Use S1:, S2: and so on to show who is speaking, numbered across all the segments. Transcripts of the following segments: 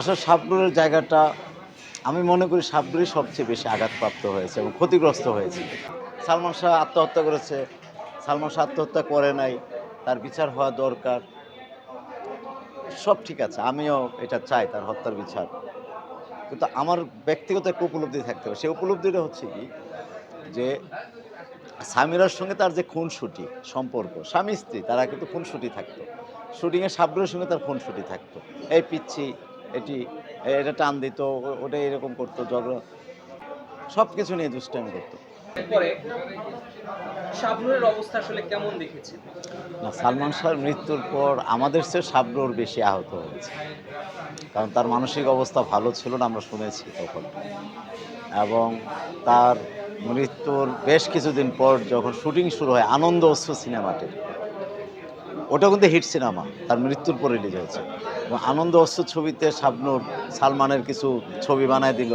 S1: আসলে শাবনুরের জায়গাটা, আমি মনে করি শাবনুরই সবচেয়ে বেশি আঘাতপ্রাপ্ত হয়েছে এবং ক্ষতিগ্রস্ত হয়েছে। সালমান শাহ আত্মহত্যা করেছে। সালমান শাহ আত্মহত্যা করে নাই। তার বিচার হওয়া দরকার। সব ঠিক আছে, আমিও এটা চাই তার হত্যার বিচার। কিন্তু আমার ব্যক্তিগত একটা উপলব্ধি থাকতে হবে। সেই উপলব্ধিটা হচ্ছে কি? যে সামিরার সঙ্গে তার যে খুনসুটি, সম্পর্ক স্বামী স্ত্রী তারা কিন্তু খুনসুটি থাকতো। শুটিংয়ে সাবরুরের সঙ্গে তার খুনসুটি থাকতো। এই পিচ্ছি এটি এটা টান দিত ওটা এরকম করতো ঝগড়া। সব কিছু নিয়ে দুষ্টামি করতো।
S2: অবস্থা আসলে কেমন দেখেছেন?
S1: না সালমান শাহর মৃত্যুর পর আমাদের চেয়ে সাবরুর বেশি আহত হয়েছে। কারণ তার মানসিক অবস্থা ভালো ছিল না আমরা শুনেছি তখন। এবং তার মৃত্যুর বেশ কিছুদিন পর যখন শুটিং শুরু হয় আনন্দ অশ্রু সিনেমাতে ওটা কিন্তু হিট সিনেমা। তার মৃত্যুর পর রিলিজ হয়েছে। এবং আনন্দ অশ্রু ছবিতে শাবনুর সালমানের কিছু ছবি বানায় দিল।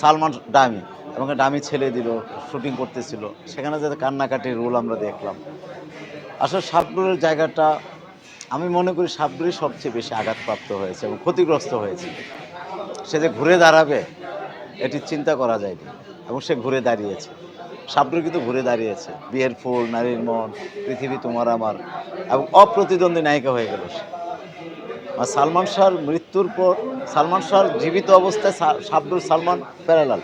S1: সালমান ডামি এবং ডামি ছেলে দিল শুটিং করতেছিল। সেখানে যাতে কান্নাকাটির রোল আমরা দেখলাম। আসলে শাবনুরের জায়গাটা, আমি মনে করি শাবনুরই সবচেয়ে বেশি আঘাতপ্রাপ্ত হয়েছে এবং ক্ষতিগ্রস্ত হয়েছে। সে যে ঘুরে দাঁড়াবে, এটি চিন্তা করা যায়নি এবং সে ঘুরে দাঁড়িয়েছে। শাবনুর কিন্তু ঘুরে দাঁড়িয়েছে। বিয়ের ফুল, নারীর মন, পৃথিবী তোমার আমার। এবং অপ্রতিদ্বন্দ্বী নায়িকা হয়ে গেল সে। আর সালমান শাহর মৃত্যুর পর, সালমান শাহর জীবিত অবস্থায় সা- শাবনুর সালমান প্যারালাল।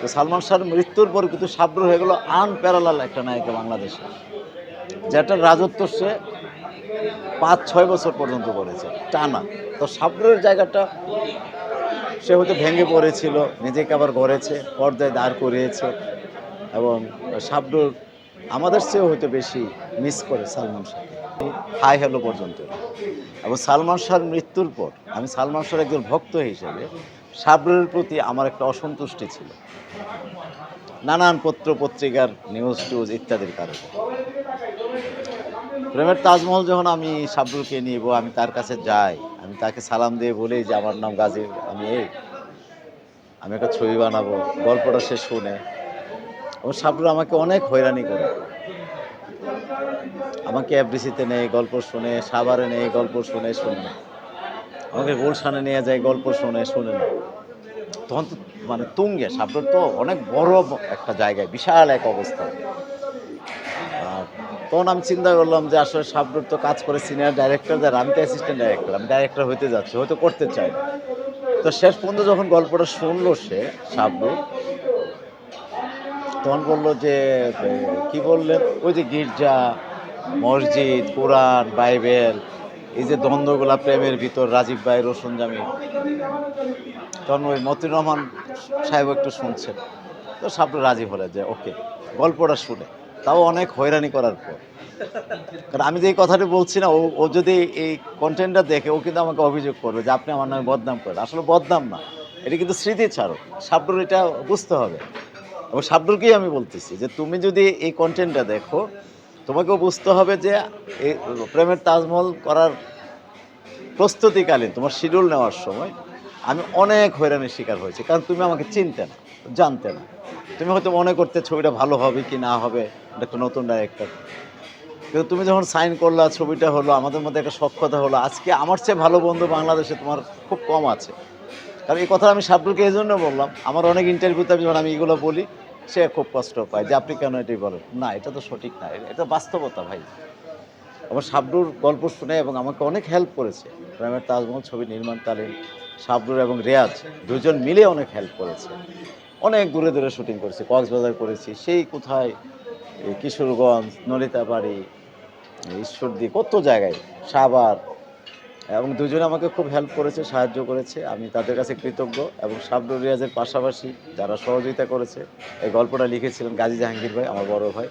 S1: তো সালমান শাহর মৃত্যুর পর কিন্তু শাবনুর হয়ে গেল আনপ্যারালাল একটা নায়িকা বাংলাদেশে। যেটার রাজত্ব সে পাঁচ, ছয় বছর পর্যন্ত করেছে, টানা। তো শাবনুরের জায়গাটা সে হয়তো ভেঙে পড়েছিল, নিজেকে আবার গড়েছে, পর্দায় দাঁড় করিয়েছে। এবং শাবনুর আমাদের চেয়েও হয়তো বেশি মিস করে সালমান শাহকে হাই হ্যালো পর্যন্ত। এবং সালমান শাহর মৃত্যুর পর আমি সালমান শাহর একজন ভক্ত হিসেবে শাবনুরের প্রতি আমার একটা অসন্তুষ্টি ছিল। নানান পত্র, পত্রিকার নিউজ টিউজ ইত্যাদির কারণে। প্রেমের তাজমহল যখন আমি শাবরুরকে নিব, আমি তার কাছে যাই, আমি তাকে সালাম দিয়ে বলি যে, আমার নাম গাজী আমি এই, আমি একটা ছবি বানাবো, গল্পটা সে শুনে। এবং শাবরুর আমাকে অনেক হয়রানি করে। আমাকে এফডিসিতে নেই, গল্প শুনে, সাভারে নেই, গল্প শুনে শুনে না। আমাকে গুলশানে নিয়ে যায়, গল্প শুনে শুনে না। তখন তো মানে তুঙ্গে শাবরুর তো অনেক বড় একটা জায়গায়, বিশাল এক অবস্থা। তখন আমি চিন্তা করলাম যে আসলে শাবনুর তো কাজ করে সিনিয়র ডাইরেক্টর যারা আমি তো অ্যাসিস্ট্যান্ট ডাইরেক্টর আমি ডাইরেক্টর হতে যাচ্ছি হয়তো করতে চাই তো শেষ পর্যন্ত যখন গল্পটা শুনলো সে শাবনুর তখন বলল যে কি বললেন? ওই যে গির্জা, মসজিদ, কোরআন, বাইবেল, এই যে দ্বন্দ্বগুলা প্রেমের ভিতর, রাজীব ভাই, রোশন জামি তখন ওই মতিউর রহমান সাহেব একটু শুনছেন। তো শাবনুর রাজি হলে যে, ওকে, গল্পটা শুনে। তাও অনেক হয়রানি করার পর। কারণ আমি যে এই কথাটি বলছি না, ও ও যদি এই কন্টেন্টটা দেখে, ও কিন্তু আমাকে অভিযোগ করবে যে, আপনি আমার নামে বদনাম করেন। আসলে বদনাম না, এটা কিন্তু স্মৃতিচারক শাবনুর এটা বুঝতে হবে। এবং শাবনুরকেই আমি বলতেছি যে তুমি যদি এই কন্টেন্টটা দেখো, তোমাকেও বুঝতে হবে যে এই প্রেমের তাজমহল করার প্রস্তুতিকালীন তোমার শিডিউল নেওয়ার সময় আমি অনেক হয়রানির শিকার হয়েছি। কারণ তুমি আমাকে চিনতে না, জানতে না। তুমি হয়তো মনে করতে ছবিটা ভালো হবে কি না হবে, এটা একটা নতুন ডাইরেক্টর কিন্তু তুমি যখন সাইন করলা, ছবিটা হলো, আমাদের মধ্যে একটা সক্ষতা হলো, আজকে আমার চেয়ে ভালো বন্ধু বাংলাদেশে তোমার খুব কম আছে। কারণ এই কথা আমি শাবরুলকে এই জন্য বললাম, আমার অনেক ইন্টারভিউতে আমি যখন আমি এগুলো বলি সে খুব কষ্ট পায় যে আপনি কেন এটাই বলেন? না, এটা তো সঠিক না, এটা বাস্তবতা ভাই। আমার শাবরুর গল্প শুনে এবং আমাকে অনেক হেল্প করেছে। প্রেমের তাজমহল ছবি নির্মাণকালীন শাবরুর এবং রেয়াজ দুজন মিলে অনেক হেল্প করেছে। অনেক দূরে দূরে শুটিং করেছি, কক্সবাজার করেছি, সেই কোথায়? কিশোরগঞ্জ, নলিতাবাড়ি ঈশ্বরদী, কত জায়গায়? সাভার এবং দুজনে আমাকে খুব হেল্প করেছে, সাহায্য করেছে। আমি তাদের কাছে কৃতজ্ঞ এবং শাবরুর রিয়াজের পাশাপাশি যারা সহযোগিতা করেছে, এই গল্পটা লিখেছিলেন গাজী জাহাঙ্গীর ভাই, আমার বড় ভাই।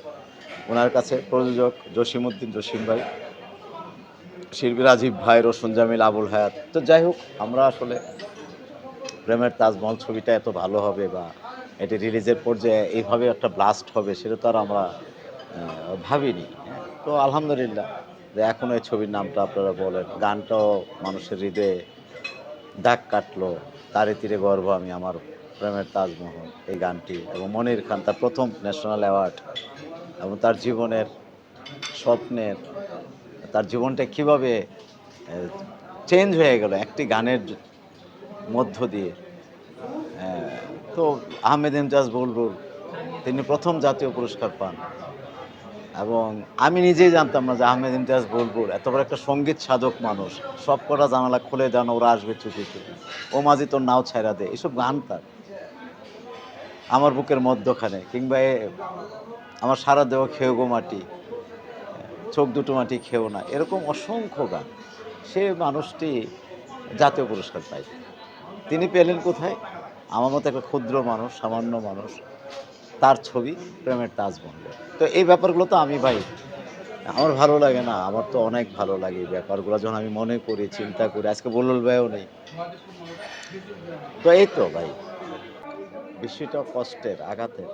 S1: ওনার কাছে প্রযোজক জসিমউদ্দিন জসিম ভাই, শিল্পী রাজীব ভাই, রোশন জামিল, আবুল হায়াত। তো যাই হোক, আমরা আসলে প্রেমের তাজমহল ছবিটা এত ভালো হবে বা এটি রিলিজের পর্যায়ে এইভাবে একটা ব্লাস্ট হবে, সেটা তো আর আমরা ভাবিনি। তো আলহামদুলিল্লাহ। যে এখন এই ছবির নামটা আপনারা বলেন। গানটাও মানুষের হৃদয়ে দাগ কাটলো তারে তীরে গর্ব আমি আমার প্রেমের তাজমহল, এই গানটি এবং মনির খান তার প্রথম ন্যাশনাল অ্যাওয়ার্ড এবং তার জীবনের স্বপ্নের, তার জীবনটা কীভাবে চেঞ্জ হয়ে গেল একটি গানের মধ্য দিয়ে। তো আহমেদ ইমতাজ বুলবুল, তিনি প্রথম জাতীয় পুরস্কার পান। এবং আমি নিজেই জানতাম না যে আহমেদ ইমতিয়াজ বুলবুল এত বড় একটা সংগীত সাধক মানুষ। সব কটা জানালা খুলে দেন, ওরা আসবে চুপি চুপি ও মাঝি তোর নাও ছাইরা দে, এসব গান তার। আমার বুকের মধ্যখানে, কিংবা আমার সারা দেহ খেয়েও গো মাটি, চোখ দুটো মাটি খেও না। এরকম অসংখ্য গান। সে মানুষটি জাতীয় পুরস্কার পায়। তিনি পেলেন কোথায়? আমার মতো একটা ক্ষুদ্র মানুষ, সামান্য মানুষ তার ছবি প্রেমের তাজ বনবে তো এই ব্যাপারগুলো তো আমি ভাই, আমার ভালো লাগে না, আমার তো অনেক ভালো লাগে এই ব্যাপারগুলো। যখন আমি মনে করি, চিন্তা করি, আজকে বলল ভাইও নেই। তো এই তো ভাই, বিষয়টা কষ্টের, আঘাতের।